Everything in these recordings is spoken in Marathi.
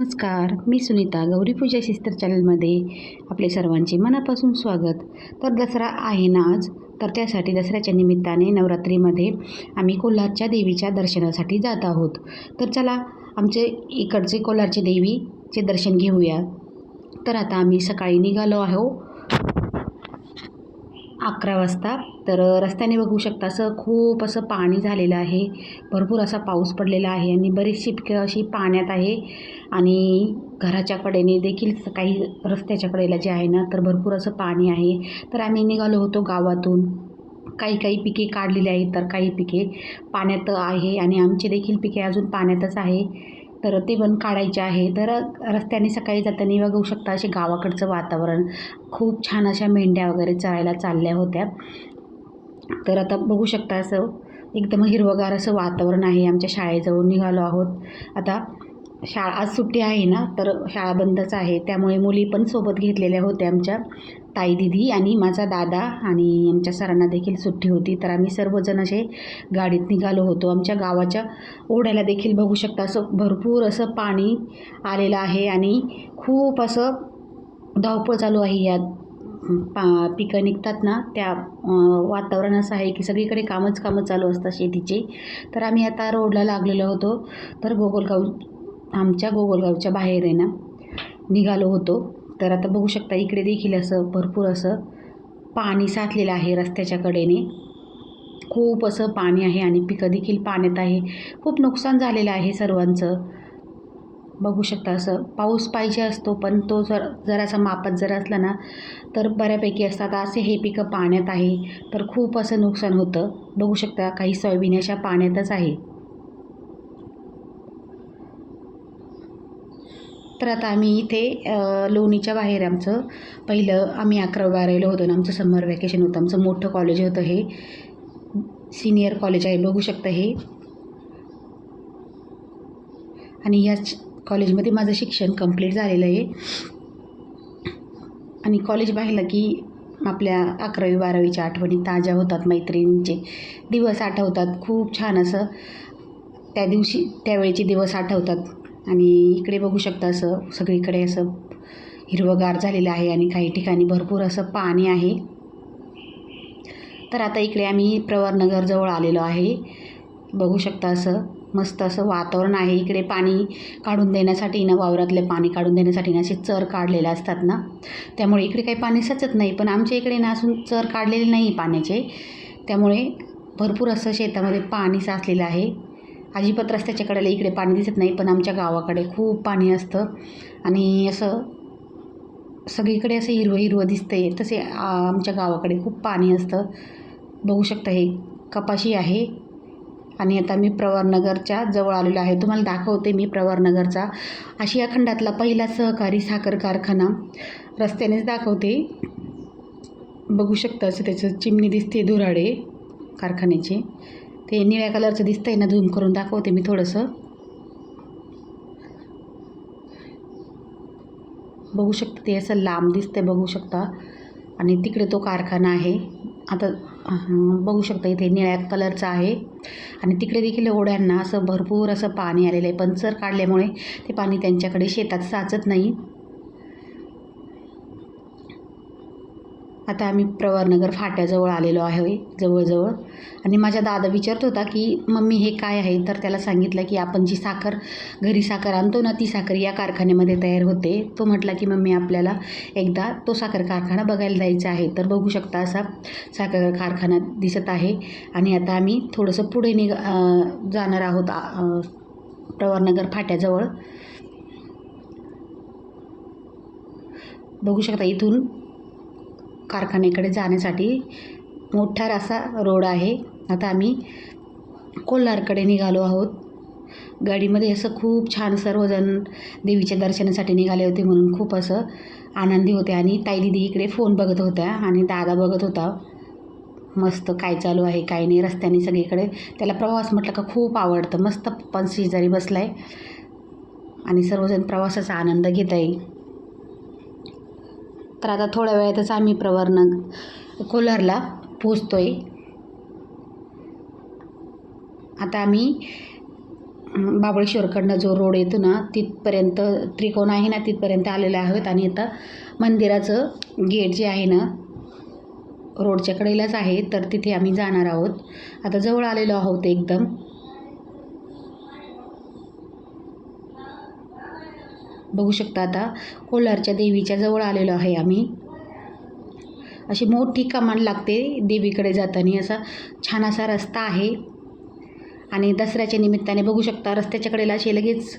नमस्कार मी सुनीता गौरी पूजा शिस्तर चॅनलमध्ये आपले सर्वांचे मनापासून स्वागत. तर दसरा आहे ना आज? तर त्यासाठी दसऱ्याच्या निमित्ताने नवरात्रीमध्ये आम्ही कोल्हारच्या देवीच्या दर्शनासाठी जात आहोत. तर चला आमचे इकडचे कोल्हारचे देवीचे दर्शन घेऊया. तर आता आम्ही सकाळी निघालो आहो. अकरा वाजता. तर रस्त्याने बघू शकता असं खूप असं पाणी झालेलं आहे. भरपूर असा पाऊस पडलेला आहे आणि बरीचशी पिकं अशी पाण्यात आहे. आणि घराच्या कडेने देखील काही रस्त्याच्या कडेला जे आहे ना तर भरपूर असं पाणी आहे. तर आम्ही निघालो होतो गावातून. काही काही पिके काढलेली आहेत तर काही पिके पाण्यात आहे आणि आमचे देखील पिके अजून पाण्यातच आहे. तर ते पण काढायचे आहे. तर रस्त्याने सकाळी जाताना बघू शकता असे गावाकडचं वातावरण. खूप छान अशा मेंढ्या वगैरे चरायला चालल्या होत्या. तर आता बघू शकता असं एकदम हिरवगार असं वातावरण आहे. आमच्या शाळेजवळ निघालो आहोत. आता शाळा आज सुट्टी आहे ना तर शाळा बंदच आहे. त्यामुळे मुली पण सोबत घेतलेल्या होत्या आमच्या. ताई दिदी आणि माझा दादा आणि आमच्या सरांना देखील सुट्टी होती. तर आम्ही सर्वजण असे गाडीत निघालो होतो. आमच्या गावाच्या ओढ्याला देखील बघू शकता असं भरपूर असं पाणी आलेलं आहे आणि खूप असं धावपळ चालू आहे. या पा पिकं निघतात ना त्या वातावरण असं आहे की सगळीकडे कामच कामं चालू असतात शेतीचे. तर आम्ही आता रोडला लागलेलो होतो. तर गोगलगाव आमच्या गोगलगावच्या बाहेर आहे ना निघालो होतो. तर आता बघू शकता इकडे देखील असं भरपूर असं पाणी साचलेलं आहे रस्त्याच्या कडेने. खूप असं पाणी आहे आणि पिकं देखील पाण्यात आहे. खूप नुकसान झालेलं आहे सर्वांचं. बघू शकता असं पाऊस पाहिजे असतो पण तो जर जरासा मापात जर असला ना तर बऱ्यापैकी असतात. असे हे पिकं पाण्यात आहे. तर खूप असं नुकसान होतं. बघू शकता काही सोयाबीन अशा पाण्यातच आहे. तर आता आम्ही इथे लोणीच्या बाहेर आमचं पहिलं आम्ही अकरा बारावीला होतो ना आमचं समर वॅकेशन होतं. आमचं मोठं कॉलेज होतं हे. सिनियर कॉलेज आहे बघू शकता हे. आणि याच कॉलेजमध्ये माझं शिक्षण कंप्लीट झालेलं आहे. आणि कॉलेज पाहिलं की आपल्या अकरावी बारावीच्या आठवणी ताज्या होतात मैत्रिणींचे दिवस आठवतात. खूप छान असं त्या दिवशी त्यावेळेचे दिवस आठवतात. आणि इकडे बघू शकता असं सगळीकडे असं हिरवंगार झालेलं आहे आणि काही ठिकाणी भरपूर असं पाणी आहे. तर आता इकडे आम्ही प्रवरनगरजवळ आलेलो आहे. बघू शकता असं मस्त असं वातावरण आहे. इकडे पाणी काढून देण्यासाठी ना वावरातले पाणी काढून देण्यासाठी ना असे चर काढलेले असतात ना. त्यामुळे इकडे काही पाणी सचत नाही पण आमच्या इकडे ना असून चर काढलेले नाही पाण्याचे. त्यामुळे भरपूर असं शेतामध्ये पाणी साचलेलं आहे. अजिबात रस्त्याच्या कडेला इकडे पाणी दिसत नाही पण आमच्या गावाकडे खूप पाणी असतं. आणि असं सगळीकडे असं हिरवं हिरवं दिसतं आहे तसे आमच्या गावाकडे खूप पाणी असतं. बघू शकता हे कपाशी आहे. आणि आता मी प्रवरनगरच्या जवळ आलेलो आहे. तुम्हाला दाखवते मी प्रवरनगरचा. आशिया खंडातला पहिला सहकारी साखर कारखाना. रस्त्यानेच दाखवते. बघू शकता असं त्याचं चिमणी दिसते धुराडे कारखान्याचे. ते निळ्या कलरचं दिसतंय ना झूम करून दाखवते मी थोडंसं. बघू शकता ते असं लांब दिसतंय बघू शकता. आणि तिकडे तो कारखाना आहे. आता बघू शकता इथे निळ्या कलरचा आहे. आणि तिकडे देखील ओढ्यांना असं भरपूर असं पाणी आलेलं आहे. पंचर काढल्यामुळे ते पाणी त्यांच्याकडे शेतात साचत नाही. आता आम्ही प्रवरनगर फाट्याजवळ आलेलो आहे जवळजवळ. आणि माझा दादा विचारत होता की मम्मी हे काय आहे? तर त्याला सांगितलं की आपण जी साखर घरी साखर आणतो ना ती साखर या कारखान्यामध्ये तयार होते. तो म्हटला की मम्मी आपल्याला एकदा तो साखर कारखाना बघायला जायचा आहे. तर बघू शकता असा साखर कारखाना दिसत आहे. आणि आता आम्ही थोडंसं पुढे निघ जाणार आहोत प्रवरनगर फाट्याजवळ. बघू शकता इथून कारखान्याकडे जाण्यासाठी मोठा असा रोड आहे. आता आम्ही कोल्हारकडे निघालो आहोत. गाडीमध्ये असं खूप छान सर्वजण देवीच्या दर्शनासाठी निघाले होते म्हणून खूप असं आनंदी होते आणि ताई दिदी इकडे फोन बघत होत्या आणि दादा बघत होता मस्त काय चालू आहे काय नाही रस्त्याने सगळीकडे. त्याला प्रवास म्हटलं का खूप आवडतं. मस्त पण शेजारी बसला आहे आणि सर्वजण प्रवासाचा आनंद घेत आहे तर आता थोड्या वेळातच आम्ही प्रवर्ण कोल्हारला पोचतो आहे आता आम्ही बाबळेश्वरकडनं जो रोड येतो ना तिथपर्यंत त्रिकोण आहे ना तिथपर्यंत आलेले आहोत. आणि आता मंदिराचं गेट जे आहे ना रोडच्या कडेलाच आहे. तर तिथे आम्ही जाणार आहोत. आता जवळ आलेलो आहोत एकदम. बघू शकता आता. कोल्हारच्या देवीच्या जवळ आलेलो आहे आम्ही. अशी मोठी कमान लागते देवीकडे जाताना. असा छान असा रस्ता आहे. आणि दसऱ्याच्या निमित्ताने बघू शकता रस्त्याच्या कडेला असे लगेच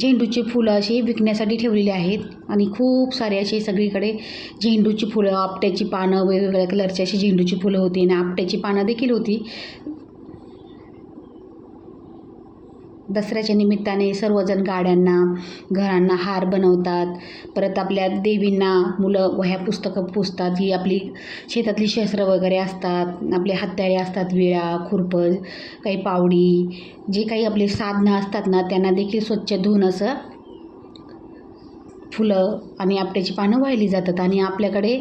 झेंडूची फुलं अशी विकण्यासाठी ठेवलेली आहेत. आणि खूप सारे असे सगळीकडे झेंडूची फुलं आपट्याची पानं वेगवेगळ्या कलरची अशी झेंडूची फुलं होती. आणि आपट्याची पानं देखील होती. दसऱ्याच्या निमित्ताने सर्वजण गाड्यांना घरांना हार बनवतात. परत आपल्या देवींना मुलं वह्या पुस्तकं पुसतात ही आपली शेतातली शस्त्र वगैरे असतात आपले हत्यारे असतात विळा खुरपं काही पावडी जे काही आपले साधनं असतात ना त्यांना देखील स्वच्छ धुवून असं फुलं आणि आपट्याची पानं वाहिली जातात. आणि आपल्याकडे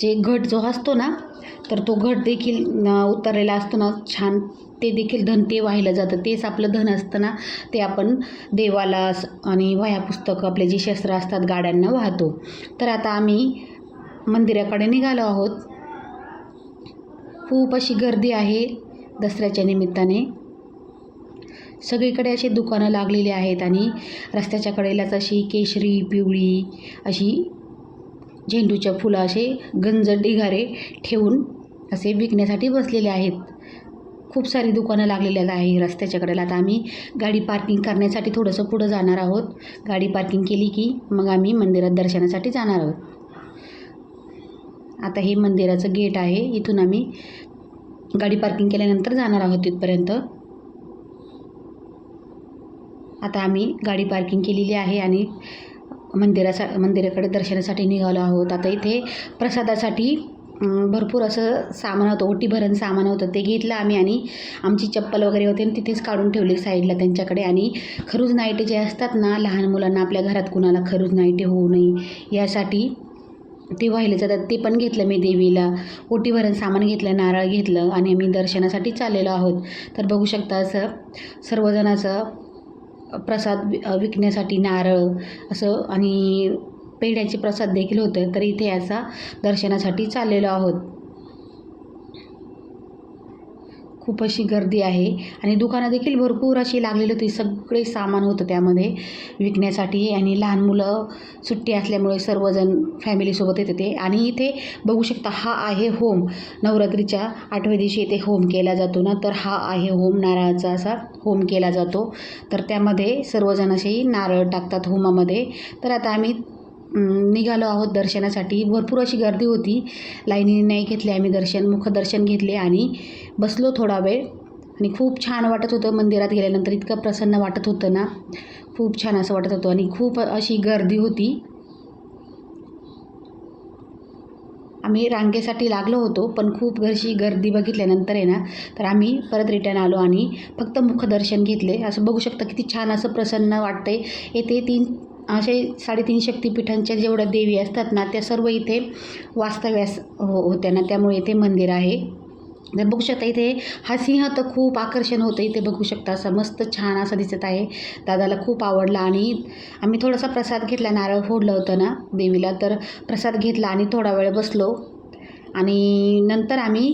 जे घट जो असतो ना तर तो घट देखील उतरलेला असतो ना छान ते देखील धन ते वाहिलं जातं. तेच आपलं धन असतं ना ते आपण देवाला आणि वह्या पुस्तकं आपले जे शस्त्र असतात गाड्यांना वाहतो. तर आता आम्ही मंदिराकडे निघालो आहोत. खूप अशी गर्दी आहे दसऱ्याच्या निमित्ताने. सगळीकडे असे दुकानं लागलेली आहेत आणि रस्त्याच्या कडेलाच अशी केशरी पिवळी अशी झेंडूच्या फुलं असे गंज ढिगारे ठेवून असे विकण्यासाठी बसलेले आहेत. खूप सारी दुकानं लागलेली आहे रस्त्याच्या कडेला आता आम्ही गाडी पार्किंग करण्यासाठी थोडंसं पुढं जाणार आहोत. गाडी पार्किंग केली की मग आम्ही मंदिरात दर्शनासाठी जाणार आहोत. आता हे मंदिराचं गेट आहे. इथून आम्ही गाडी पार्किंग केल्यानंतर जाणार आहोत तिथपर्यंत आता आम्ही गाडी पार्किंग केलेली आहे आणि मंदिरासा मंदिराकडे दर्शनासाठी निघालो आहोत. आता इथे प्रसादासाठी भरपूर असं सामान होतं ओटीभरण सामान होतं ते घेतलं आम्ही आणि आमची चप्पल वगैरे होते आणि तिथेच काढून ठेवली साईडला त्यांच्याकडे. आणि खरूज नाईटे जे असतात ना लहान मुलांना आपल्या घरात कुणाला खरूज नाईटे होऊ नये यासाठी ते व्हायले जातात. ते पण घेतलं मी देवीला. ओटीभरण सामान घेतलं नारळ घेतलं आणि आम्ही दर्शनासाठी चाललेलो आहोत. तर बघू शकता असं सर्वजणाचं प्रसाद विकण्यासाठी नारळ असं आणि पेढ्याचे प्रसाद देखील होते तर इथे याचा दर्शनासाठी चाललेलो आहोत. खूप अशी गर्दी आहे. आणि दुकानं देखील भरपूर अशी लागलेली होती. सगळे सामान होतं त्यामध्ये विकण्यासाठी. आणि लहान मुलं सुट्टी असल्यामुळे सर्वजण फॅमिलीसोबत येते ते आणि इथे बघू शकता हा आहे होम नवरात्रीच्या आठव्या दिवशी इथे होम केला जातो ना? तर हा आहे होम नारळाचा असा होम केला जातो. तर त्यामध्ये सर्वजण असेही नारळ टाकतात होमामध्ये तर आता आम्ही निघालो आहोत दर्शनासाठी. भरपूर अशी गर्दी होती. लाईनीने नाही घेतले आम्ही दर्शन मुखदर्शन घेतले आणि बसलो थोडा वेळ. आणि खूप छान वाटत होतं मंदिरात गेल्यानंतर. इतकं प्रसन्न वाटत होतं ना. खूप छान असं वाटत होतं. आणि खूप अशी गर्दी होती. आम्ही रांगेसाठी लागलो होतो पण खूप घरची गर्दी बघितल्यानंतर आहे ना तर आम्ही परत रिटर्न आलो आणि फक्त मुखदर्शन घेतले. असं बघू शकता किती छान असं प्रसन्न वाटतंय. येथे तीन असे साडेतीन शक्तिपीठांच्या जेवढ्या देवी असतात ना त्या सर्व इथे वास्तव्यास हो होत्या ना. त्यामुळे इथे मंदिर आहे. तर बघू शकता इथे हा सिंह तर खूप आकर्षण होतं इथे बघू शकता. असं मस्त छान असं दिसत आहे. दादाला खूप आवडला आणि आम्ही थोडासा प्रसाद घेतला नारळ फोडलं होतं ना देवीला तर प्रसाद घेतला आणि थोडा वेळ बसलो. आणि नंतर आम्ही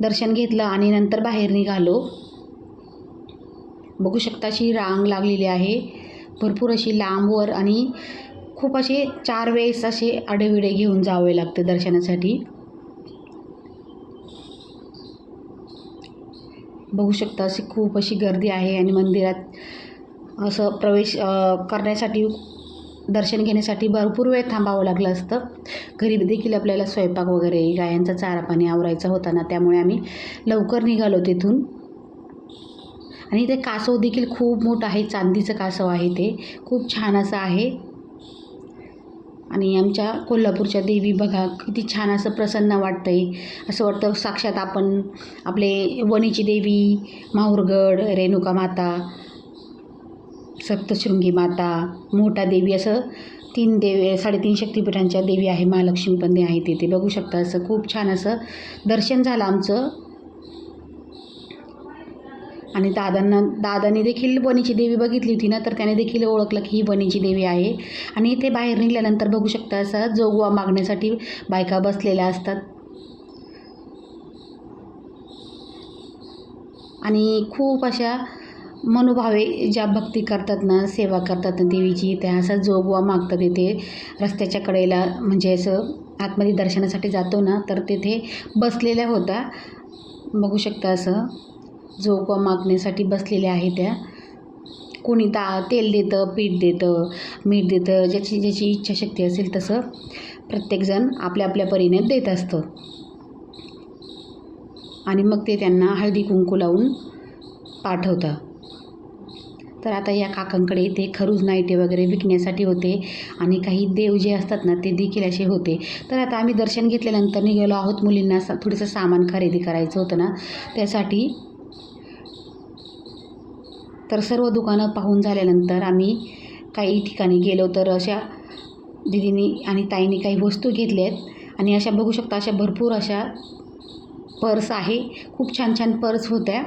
दर्शन घेतलं आणि नंतर बाहेर निघालो. बघू शकता अशी रांग लागलेली आहे. भरपूर अशी लांबवर आणि खूप असे चार वेळेस असे आडेविडे घेऊन जावे लागते दर्शनासाठी. बघू शकता अशी खूप अशी गर्दी आहे आणि मंदिरात असं प्रवेश करण्यासाठी दर्शन घेण्यासाठी भरपूर वेळ थांबावं लागलं असतं. घरी देखील आपल्याला स्वयंपाक वगैरे गायांचा चारा पाणी आवरायचा होता ना त्यामुळे आम्ही लवकर निघालो तिथून. आणि ते कासव देखील खूप मोठं आहे चांदीचं कासव आहे ते. खूप छान असं आहे. आणि आमच्या कोल्हापूरच्या देवी बघा किती छान असं प्रसन्न वाटतं आहे असं वाटतं साक्षात आपण आपले वणीची देवी माहूरगड रेणुका माता सप्तशृंगी माता मोठा देवी असं तीन देवी साडेतीन शक्तिपीठांच्या देवी आहे महालक्ष्मी पण आहे तिथे. बघू शकता असं खूप छान असं दर्शन झालं आमचं. आणि दादांना दादाने देखील बनीची देवी बघितली होती ना तर त्याने देखील ओळखलं की ही बनीची देवी आहे. आणि इथे बाहेर निघाल्यानंतर बघू शकता असं जोगवा मागण्यासाठी बायका बसलेल्या असतात. आणि खूप अशा मनोभावे ज्या भक्ती करतात ना सेवा करतात ना देवीची त्या असं जोगवा मागतात. इथे रस्त्याच्या कडेला म्हणजे असं आतमध्ये दर्शनासाठी जातो ना तर तिथे बसलेल्या होता. बघू शकता असं. जोगवा मागण्यासाठी बसलेल्या आहे त्या. कोणी ता तेल देतं पीठ देतं मीठ देतं ज्याची ज्याची इच्छाशक्ती असेल तसं प्रत्येकजण आपल्या आपल्या परीने देत असतं. आणि मग ते त्यांना हळदी कुंकू लावून पाठवतं. तर आता या काकांकडे ते खरूज नाईटे वगैरे विकण्यासाठी होते आणि काही देव जे असतात ना ते देखील असे होते. तर आता आम्ही दर्शन घेतल्यानंतर निघालो आहोत मुलींना सा थोडंसं सामान खरेदी करायचं होतं ना त्यासाठी तर सर्व दुकानं पाहून झाल्यानंतर आम्ही काही ठिकाणी गेलो तर अशा दिदीनी आणि ताईंनी काही वस्तू घेतल्या आहेत. आणि अशा बघू शकता अशा भरपूर अशा पर्स आहे. खूप छान छान पर्स होत्या.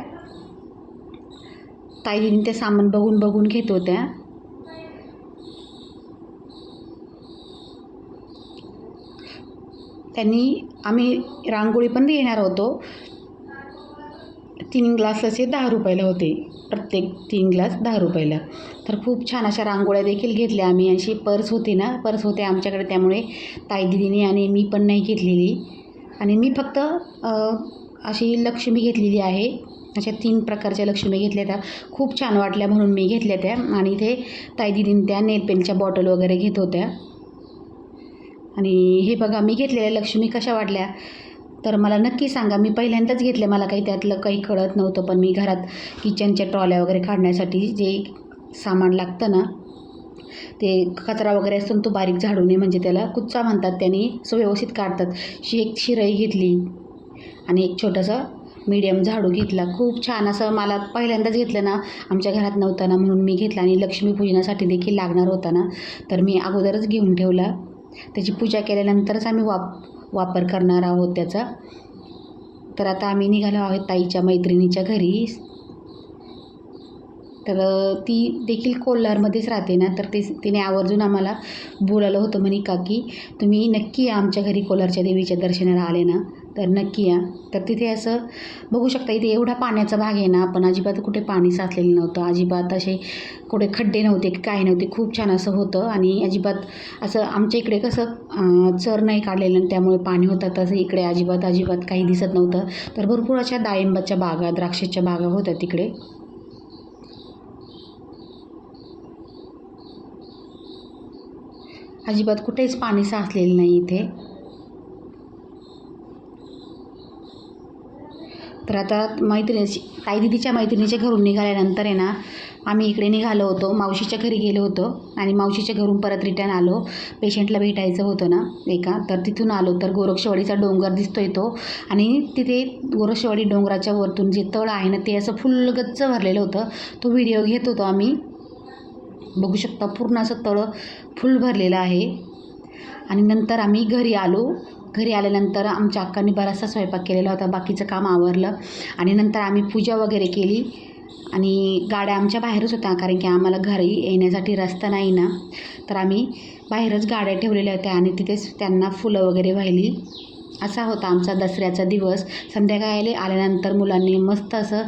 ताईने ते सामान बघून बघून घेत होत्या. त्यांनी आम्ही रांगोळी पण येणार होतो. तीन ग्लास असे दहा रुपयाला होते. प्रत्येक तीन ग्लास दहा रुपयाला. तर खूप छान अशा रांगोळ्या देखील घेतल्या आम्ही. अशी पर्स होती ना पर्स होते आमच्याकडे त्यामुळे ताई दिदीने आणि मी पण नाही घेतलेली. आणि मी फक्त अशी लक्ष्मी घेतलेली आहे. अशा तीन प्रकारच्या लक्ष्मी घेतल्या त्या. खूप छान वाटल्या म्हणून मी घेतल्या त्या. आणि इथे ताई दिदीने त्या नेलपेनच्या बॉटल वगैरे घेत होत्या. आणि हे बघा मी घेतलेल्या लक्ष्मी कशा वाटल्या? तर मला नक्की सांगा मी पहिल्यांदाच घेतले मला काही त्यातलं काही कळत नव्हतं पण मी घरात किचनच्या ट्रॉल्या वगैरे काढण्यासाठी जे सामान लागतं ना ते कचरा वगैरे असतो ना तो बारीक झाडू नये म्हणजे त्याला कुच्चा म्हणतात त्यांनी सो व्यवस्थित काढतात. शी एक शिराई घेतली आणि एक छोटंसं मीडियम झाडू घेतला. खूप छान असं मला पहिल्यांदाच घेतलं ना आमच्या घरात नव्हतं ना म्हणून मी घेतला आणि लक्ष्मीपूजनासाठी देखील लागणार होता ना तर मी अगोदरच घेऊन ठेवला. त्याची पूजा केल्यानंतरच आम्ही वाप वापर करणार आहोत त्याचा. तर आता आम्ही निघालो आहोत ताईच्या मैत्रिणीच्या घरी. तर ती देखील कोल्हारमध्येच राहते ना तर ते तिने आवर्जून आम्हाला बोलावलं होतं म्हणे का की तुम्ही नक्की आमच्या घरी कोल्हारच्या देवीच्या दर्शनाला आले ना तर नक्की या. तर तिथे असं बघू शकता इथे एवढा पाण्याचा भाग आहे ना आपण अजिबात कुठे पाणी साचलेलं नव्हतं. अजिबात असे कुठे खड्डे नव्हते की काय नव्हते. खूप छान असं होतं आणि अजिबात असं आमच्या इकडे कसं चर नाही काढलेलं त्यामुळे पाणी होतं. तसं इकडे अजिबात अजिबात काही दिसत नव्हतं. तर भरपूर अशा डाळिंबाच्या बागा द्राक्षाच्या बागा होत्या तिकडे. अजिबात कुठेच पाणी साचलेलं नाही इथे. तर आता मैत्रिणीची ताई दिदीच्या मैत्रिणीच्या घरून निघाल्यानंतर आहे ना आम्ही इकडे निघालो होतो. मावशीच्या घरी गेलो होतो आणि मावशीच्या घरून परत रिटर्न आलो. पेशंटला भेटायचं होतं ना एका तर तिथून आलो. तर गोरक्षवाडीचा डोंगर दिसतोय तो आणि तिथे गोरक्षवाडी डोंगराच्या वरतून जे तळ आहे ना ते असं फुल गच्च भरलेलं होतं. तो व्हिडिओ घेत होतो आम्ही. बघू शकता पूर्ण असं तळं फुल भरलेलं आहे. आणि नंतर आम्ही घरी आलो. घरी आल्यानंतर आमच्या अक्कांनी बराचसा स्वयंपाक केलेला होता बाकीचं काम आवरलं. आणि नंतर आम्ही पूजा वगैरे केली. आणि गाड्या आमच्या बाहेरच होत्या कारण की आम्हाला घरी येण्यासाठी रस्ता नाही ना तर आम्ही बाहेरच गाड्या ठेवलेल्या होत्या आणि तिथेच त्यांना फुलं वगैरे वाहिली. असा होता आमचा दसऱ्याचा दिवस. संध्याकाळी आल्यानंतर मुलांनी मस्त असं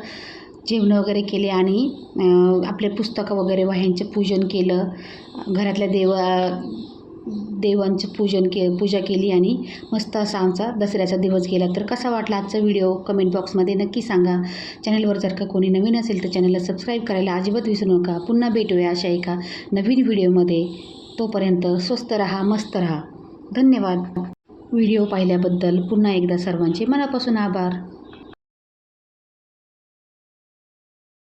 जेवणं वगैरे केले आणि आपले पुस्तकं वगैरे वह्यांचे पूजन केलं. घरातल्या देवा देवांचं पूजन के पूजा केली आणि मस्त असा आमचा दसऱ्याचा दिवस गेला. तर कसा वाटला आजचा व्हिडिओ कमेंट बॉक्समध्ये नक्की सांगा. चॅनलवर जर का कोणी नवीन असेल तर चॅनलला सबस्क्राईब करायला अजिबात विसरू नका. पुन्हा भेटूया अशा एका नवीन व्हिडिओमध्ये तोपर्यंत स्वस्त रहा मस्त रहा. धन्यवाद. व्हिडिओ पाहिल्याबद्दल पुन्हा एकदा सर्वांचे मनापासून आभार.